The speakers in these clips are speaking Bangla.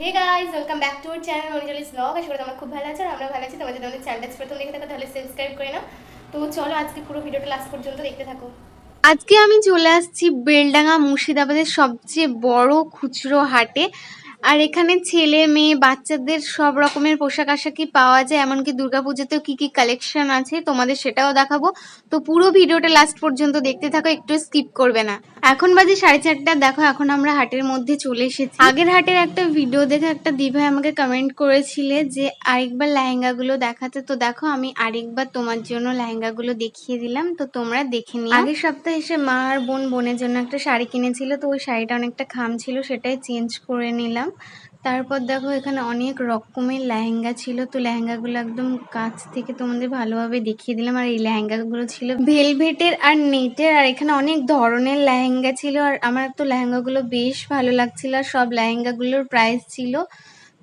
Hey guys welcome back to channel মনিজলিস vlog আশা করি তোমরা খুব ভালো আছো আর আমরা ভালো আছি। তোমরা যদি আমাদের চ্যানেলটা প্রথম দেখে থাকো, তাহলে সাবস্ক্রাইব করে নাও। তো চলো আজকে পুরো ভিডিওটা লাস্ট পর্যন্ত দেখতে থাকো। আজকে আমি চলে আসছি বেলডাঙ্গা মুর্শিদাবাদের সবচেয়ে বড় খুচরো হাটে। আর এখানে ছেলে, মেয়ে, বাচ্চাদের সব রকমের পোশাক আশাকই পাওয়া যায়? এমনকি দুর্গাপুজোতেও কী কী কালেকশন আছে? তোমাদের সেটাও দেখাবো। তো পুরো ভিডিওটা লাস্ট পর্যন্ত দেখতে থাকো, একটু স্কিপ করবে না। এখন বাজে সাড়ে চারটা। দেখো, এখন আমরা হাটের মধ্যে চলে এসেছি। আগের হাটের একটা ভিডিও দেখে একটা দিভাই আমাকে কমেন্ট করেছিলে যে, আরেকবার লেহেঙ্গাগুলো দেখাতে। তো দেখো, আমি আরেকবার তোমার জন্য লেহেঙ্গাগুলো দেখিয়ে দিলাম। তো তোমরা দেখে নিও। আগের সপ্তাহে এসে মা আর বোন বোনের জন্য একটা শাড়ি কিনেছিল। তো ওই শাড়িটা অনেকটা খাম ছিল, সেটাই চেঞ্জ করে নিলাম। তারপর দেখো এখানে অনেক রকমের লেহেঙ্গা ছিল, তো লেহেঙ্গাগুলো একদম কাছ থেকে তোমাদের ভালোভাবে দেখিয়ে দিলাম। আর এই লেহেঙ্গাগুলো ছিল ভেলভেটের আর নেটের, আর এখানে অনেক ধরনের লেহেঙ্গা ছিল। আর আমার তো লেহেঙ্গাগুলো বেশ ভালো লাগছিল, আর সব লেহেঙ্গাগুলোর প্রাইস ছিল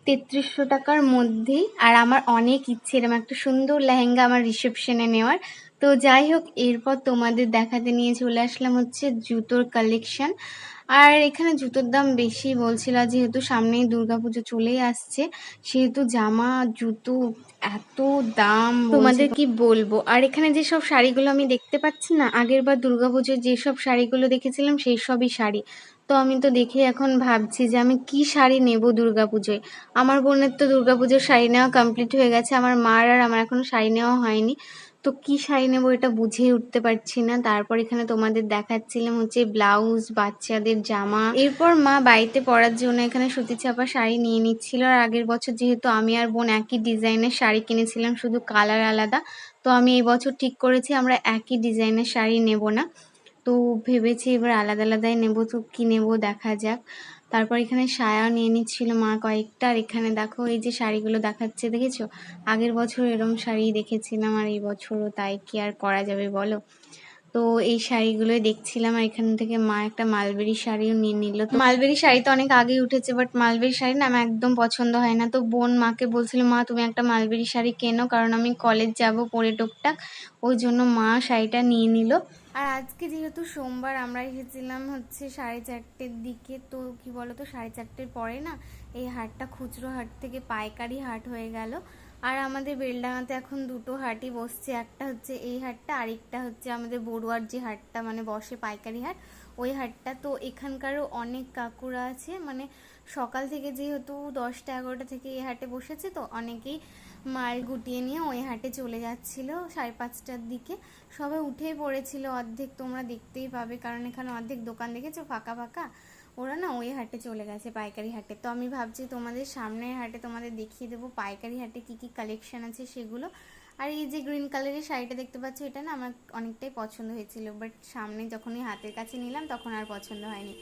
তেত্রিশশো টাকার মধ্যেই। আর আমার অনেক ইচ্ছে এরকম একটা সুন্দর লেহেঙ্গা আমার রিসেপশনে নেওয়ার। তো যাই হোক, এরপর তোমাদের দেখাতে নিয়ে চলে আসলাম হচ্ছে জুতোর কালেকশন আর এখানে জুতোর দাম বেশি বলছিল, যেহেতু সামনেই দুর্গাপুজো চলেই আসছে, সেহেতু জামা, জুতো এত দাম তোমাদের কি বলব? আর এখানে যেসব শাড়িগুলো আমি দেখতে পাচ্ছি না, আগের বার দুর্গাপুজোর যেসব শাড়িগুলো দেখেছিলাম, সেই সবই শাড়ি। তো আমি তো দেখে এখন ভাবছি যে আমি কি শাড়ি নেব দুর্গাপুজোয়? আমার বোনের তো দুর্গাপুজোর শাড়ি নেওয়া কমপ্লিট হয়ে গেছে, আমার মার আর আমার এখনও শাড়ি নেওয়া হয়নি। তো কি শাড়ি নেব এটা বুঝে উঠতে পারছি না। তারপর এখানে তোমাদের দেখাচ্ছিলাম হচ্ছে ব্লাউজ, বাচ্চাদের জামা। এরপর মা বাড়িতে পরার জন্য এখানে সুতি ছাপা শাড়ি নিয়ে নিচ্ছিল। আর আগের বছর যেহেতু আমি আর বোন একই ডিজাইনের শাড়ি কিনেছিলাম, শুধু কালার আলাদা, তো আমি এই বছর ঠিক করেছি আমরা একই ডিজাইনের শাড়ি নেব না। তো ভেবেছি এবার আলাদা আলাদাই নেব। তো কি নেব দেখা যাক। তারপর এখানে সায়াও নিয়ে নিচ্ছিল মা কয়েকটা। আর এখানে দেখো, এই যে শাড়িগুলো দেখাচ্ছে, দেখেছ? আগের বছর এরম শাড়ি দেখেছিলাম, আর এই বছরও তাই কি আর করা যাবে বলো? তো এই শাড়িগুলোই দেখছিলাম, আর এখান থেকে মা একটা মালবেরি শাড়িও নিয়ে নিল। তো মালবেরি শাড়ি তো অনেক আগেই উঠেছে বাট মালবেরি শাড়ি না আমার একদম পছন্দ হয় না। তো বোন মাকে বলছিল, মা, তুমি একটা মালবেরি শাড়ি কেনো, কারণ আমি কলেজ যাব পরে টুকটাক। ওই জন্য মা শাড়িটা নিয়ে নিল। আর আজকে যেহেতু সোমবার, আমরা এসেছিলাম হচ্ছে সাড়ে চারটের দিকে। তো কি বলতো, সাড়ে চারটের পরে না এই হাটটা খুচরো হাট থেকে পাইকারি হাট হয়ে গেল। আর আমাদের বেলডাঙাতে এখন দুটো হাটই বসছে। একটা হচ্ছে এই হাটটা, আরেকটা হচ্ছে আমাদের বড়ুয়ার যে হাটটা মানে বসে পাইকারি হাট। ওই হাটটা তো এখানকারও অনেক কাকুরা আছে মানে সকাল থেকে যেহেতু দশটা, এগারোটা থেকে এই হাটে বসেছে, তো অনেকেই মাল গুটিয়ে নিয়ে ওই হাটে চলে যাচ্ছিল সাড়ে পাঁচটার দিকে। সবাই উঠেই পড়েছিল অর্ধেক, তোমরা দেখতেই পাবে, কারণ এখানে অর্ধেক দোকান দেখেছ, ফাঁকা ফাঁকা। ওরা না ওই হাটে চলে গেছে, পাইকারি হাটে। তো আমি ভাবছি তোমাদের সামনের হাটে তোমাদের দেখিয়ে দেবো পাইকারি হাটে কি কি কালেকশন আছে সেগুলো। আর এই যে গ্রিন কালারের শাড়িটা দেখতে পাচ্ছ, এটা না আমার অনেকটাই পছন্দ হয়েছিল। বাট সামনে যখনই হাতের কাছে নিলাম, তখন আর পছন্দ হয়নি।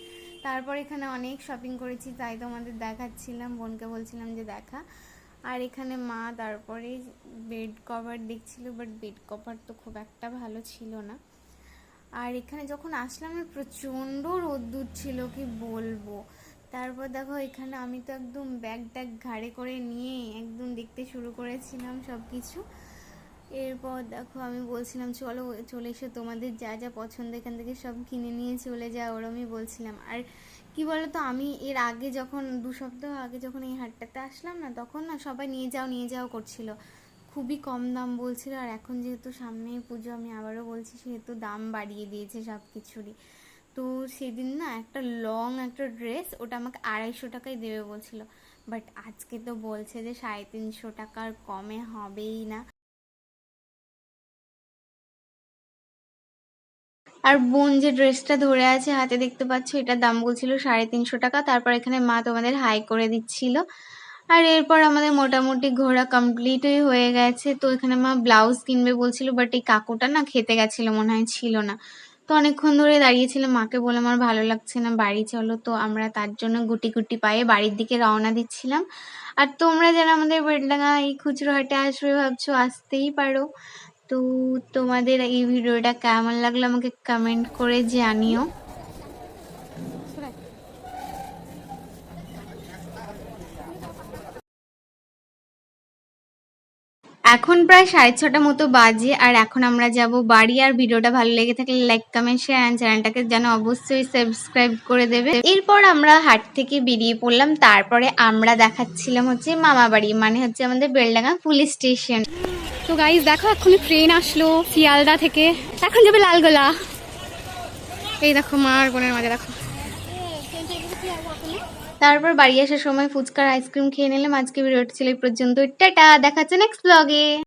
তারপর এখানে অনেক শপিং করেছি, তাই তোমাদের দেখাচ্ছিলাম, বোনকে বলছিলাম যে দেখা। আর এখানে মা, তারপরে বেড কভার দেখছিল বাট বেড কভার তো খুব একটা ভালো ছিল না। আর এখানে যখন আসলাম প্রচণ্ড রোদ্দুর ছিল, কি বলব? তারপর দেখো, এখানে আমি তো একদম ব্যাগ ট্যাগ ঘাড়ে করে নিয়ে একদম দেখতে শুরু করেছিলাম সব কিছু এরপর দেখো, আমি বলছিলাম, চলো, চলে এসো, তোমাদের যা যা পছন্দ, এখান থেকে সব কিনে নিয়ে চলে যাও। ওরমই বলছিলাম। আর কি বলতো, আমি এর আগে যখন, দু সপ্তাহ আগে যখন এই হাটটাতে আসলাম না, তখন না সবাই নিয়ে যাও নিয়ে যাও করছিল। খুবই কম দাম বলছিল আর এখন যেহেতু সামনেই পুজো, আমি আবারও বলছি সেহেতু দাম বাড়িয়ে দিয়েছে সব কিছুরই তো সেদিন না একটা লং একটা ড্রেস ওটা আমাকে আড়াইশো টাকায় দেবে বলছিল। বাট আজকে তো বলছে যে সাড়ে তিনশো টাকার কমে হবেই না। আর বোন যে ড্রেসটা ধরে আছে, হাতে দেখতে পাচ্ছ, এটার দাম বলছিল সাড়ে তিনশো টাকা। তারপর এখানে মা তোমাদের হাই করে দিচ্ছিল। আর এরপর আমাদের মোটামুটি ঘোরা কমপ্লিটই হয়ে গেছে। তো এখানে মা ব্লাউজ কিনবে বলছিল বাট এই কাকুটা না খেতে গেছিল, মনে হয় ছিল না। তো অনেকক্ষণ ধরে দাঁড়িয়েছিলাম, মাকে বলে আমার ভালো লাগছে না, বাড়ি চলো। তো আমরা তার জন্য গুটি গুটি পায়ে বাড়ির দিকে রওনা দিচ্ছিলাম। আর তোমরা যারা আমাদের বেলডাঙা এই খুচরো হাটে আসবে ভাবছ, আসতেই পারো। তো তোমাদের এই ভিডিওটা কেমন লাগল আমাকে কমেন্ট করে জানিও। এখন প্রায় সাড়ে ছটা মতো বাজে, আর এখন আমরা যাব বাড়ি। আর ভিডিওটা ভালো লেগে থাকলে লাইক কমেন্ট শেয়ার অ্যান্ড চ্যানেলটাকে যেন অবশ্যই সাবস্ক্রাইব করে দেবে। এরপর আমরা হাট থেকে বেরিয়ে পড়লাম। তারপরে আমরা দেখাচ্ছিলাম হচ্ছে মামা বাড়ি মানে হচ্ছে আমাদের বেলডাঙ্গা পুলিশ স্টেশন। তো গাইজ দেখো এখনই ট্রেন আসলো শিয়ালদা থেকে। এখন যাবে লালগোলা। এই দেখো মার বোনের মাঝে, দেখো। তারপর বাড়ি আসার সময় ফুচকার আইসক্রিম খেয়ে নিলাম। আজকে ভিডিওটি ছিল এই পর্যন্ত টাটা! দেখাচ্ছে নেক্সট ব্লগে